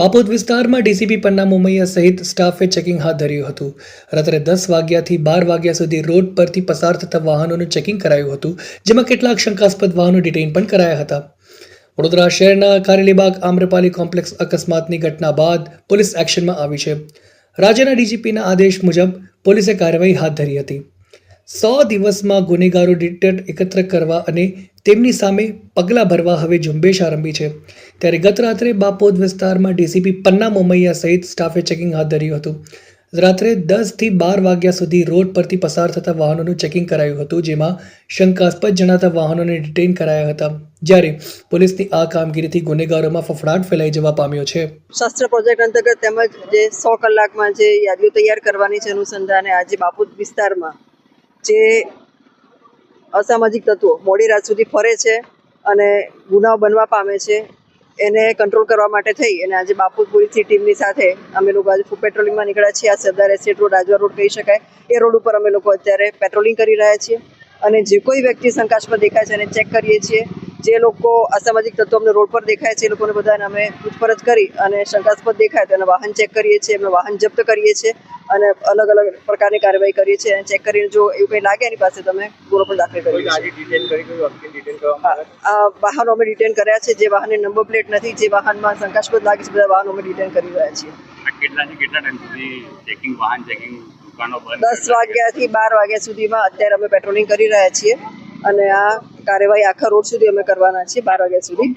બાપોદ વિસ્તારમાં ડીસીપી પન્ના મોમૈયા સહિત સ્ટાફે ચેકિંગ હાથ ધર્યું હતું. રાત્રે દસ વાગ્યાથી બાર વાગ્યા સુધી રોડ પરથી પસાર થતા વાહનોનું ચેકિંગ કરાયું હતું, જેમાં કેટલાક શંકાસ્પદ વાહનો ડિટેઇન પણ કરાયા હતા. વડોદરા શહેરના કારેલીબાગ આમ્રપાલી કોમ્પ્લેક્સ અકસ્માતની ઘટના બાદ પોલીસ એક્શનમાં આવી છે. રાજ્યના ડીજીપીના આદેશ મુજબ પોલીસે કાર્યવાહી હાથ ધરી હતી. સો દિવસમાં ગુનેગારો ડિટેટ એકત્ર કરવા અને તેમની સામે પગલાં ભરવા હવે ઝુંબેશ આરંભી છે. ત્યારે ગત રાત્રે બાપોદ વિસ્તારમાં ડીસીપી પન્ના મોમૈયા સહિત સ્ટાફે ચેકિંગ હાથ ધર્યું હતું. રાત્રે દસથી બાર વાગ્યા સુધી રોડ પરથી પસાર થતા વાહનોનું ચેકિંગ કરાયું હતું, જેમાં શંકાસ્પદ જણાતા વાહનોને ડિટેન કરાયા હતા. જ્યારે પોલીસની આ કામગીરીથી ગુનેગારોમાં ફફડાટ ફેલાઈ જવા પામ્યો છે. શાસ્ત્ર પ્રોજેક્ટ અંતર્ગત તેમજ જે સો કલાકમાં જે યાદીઓ તૈયાર કરવાની છે અનુસંધાને આજે બાપુત વિસ્તારમાં જે અસામાજિક તત્વો મોડી રાત સુધી ફરે છે અને ગુનાઓ બનવા પામે છે, એને કંટ્રોલ કરવા માટે થઈ અને આજે બાપુરપુરીથી ટીમની સાથે અમે લોકો આજે પેટ્રોલિંગમાં નીકળ્યા છીએ. આ સરદાર એસેટ રોડ રાજવા રોડ કહી શકાય. એ રોડ ઉપર અમે લોકો અત્યારે પેટ્રોલિંગ કરી રહ્યા છીએ અને જે કોઈ વ્યક્તિ શંકાસ્પદ દેખાય છે એને ચેક કરીએ છીએ. જે લોકો અસામાજિક તત્વો અમને રોડ પર દેખાય છે એ લોકોને બધાને અમે પૂછપરછ કરી અને શંકાસ્પદ દેખાય તો એના વાહન ચેક કરીએ છીએ એમનું વાહન જપ્ત કરીએ છીએ અને અલગ અલગ પ્રકારની કાર્યવાહી કરીએ છીએ અને ચેક કરીને જો એવું કંઈ લાગે એની પાસે તમે ગુનો પણ દાખલ કરીએ આ વાહનો અમે ડિટેન કર્યા છે જે વાહનની નંબર પ્લેટ નથી જે વાહનમાં શંકાસ્પદ લાગે છે બધા વાહનો અમે ડિટેન કરી રહ્યા છીએ. કેટલાથી કેટલા ટાઈમ સુધી ચેકિંગ વાહન ચેકિંગ દુકાનો બંધ દસ વાગ્યાથી બાર વાગ્યા સુધીમાં અત્યારે અમે પેટ્રોલિંગ કરી રહ્યા છીએ અને આ કાર્યવાહી આખા રોડ સુધી અમે કરવાના છીએ બાર વાગ્યા સુધી.